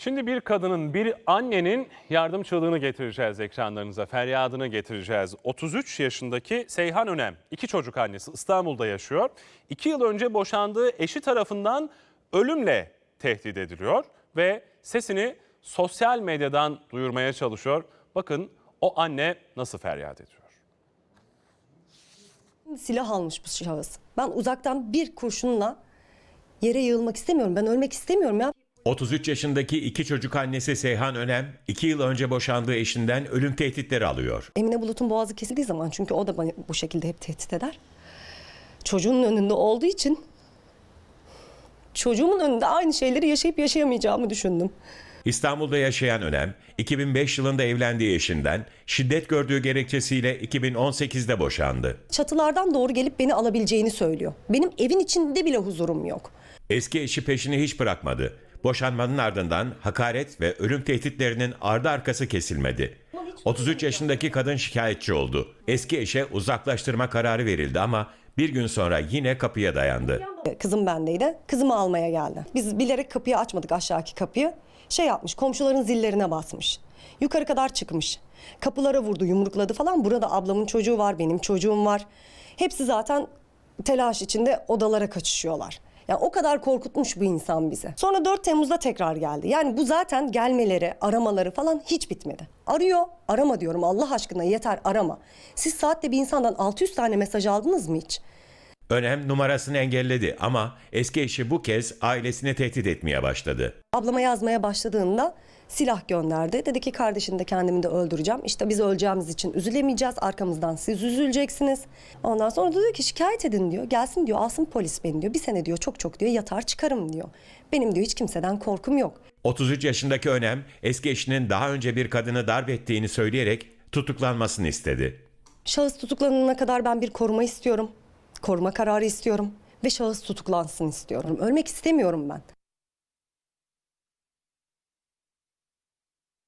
Şimdi bir kadının, bir annenin yardım çığlığını getireceğiz ekranlarınıza, feryadını getireceğiz. 33 yaşındaki Seyhan Önem, iki çocuk annesi İstanbul'da yaşıyor. İki yıl önce boşandığı eşi tarafından ölümle tehdit ediliyor ve sesini sosyal medyadan duyurmaya çalışıyor. Bakın o anne nasıl feryat ediyor. Silah almış bu şahıs. Ben uzaktan bir kurşunla yere yığılmak istemiyorum. Ben ölmek istemiyorum ya. 33 yaşındaki iki çocuk annesi Seyhan Önem, 2 yıl önce boşandığı eşinden ölüm tehditleri alıyor. Emine Bulut'un boğazı kesildiği zaman çünkü o da bana bu şekilde hep tehdit eder. Çocuğun önünde olduğu için çocuğumun önünde aynı şeyleri yaşayıp yaşayamayacağımı düşündüm. İstanbul'da yaşayan Önem, 2005 yılında evlendiği eşinden şiddet gördüğü gerekçesiyle 2018'de boşandı. Çatılardan doğru gelip beni alabileceğini söylüyor. Benim evin içinde bile huzurum yok. Eski eşi peşini hiç bırakmadı. Boşanmanın ardından hakaret ve ölüm tehditlerinin ardı arkası kesilmedi. 33 yaşındaki kadın şikayetçi oldu. Eski eşe uzaklaştırma kararı verildi ama bir gün sonra yine kapıya dayandı. Kızım bendeydi. Kızımı almaya geldi. Biz bilerek kapıyı açmadık aşağıki kapıyı. Şey yapmış komşuların zillerine basmış. Yukarı kadar çıkmış. Kapılara vurdu yumrukladı falan. Burada ablamın çocuğu var benim çocuğum var. Hepsi zaten telaş içinde odalara kaçışıyorlar. Yani o kadar korkutmuş bu insan bizi. Sonra 4 Temmuz'da tekrar geldi. Yani bu zaten gelmeleri, aramaları falan hiç bitmedi. Arıyor, arama diyorum Allah aşkına yeter arama. Siz saatte bir insandan 600 tane mesaj aldınız mı hiç? Önem numarasını engelledi ama eski eşi bu kez ailesini tehdit etmeye başladı. Ablama yazmaya başladığında silah gönderdi. Dedi ki kardeşini de kendimi de öldüreceğim. İşte biz öleceğimiz için üzülemeyeceğiz. Arkamızdan siz üzüleceksiniz. Ondan sonra da diyor ki şikayet edin diyor. Gelsin diyor alsın polis beni diyor. Bir sene diyor çok çok diyor yatar çıkarım diyor. Benim diyor hiç kimseden korkum yok. 33 yaşındaki Önem eski eşinin daha önce bir kadını darp ettiğini söyleyerek tutuklanmasını istedi. Şahıs tutuklanana kadar ben bir koruma istiyorum. Koruma kararı istiyorum. Ve şahıs tutuklansın istiyorum. Ölmek istemiyorum ben.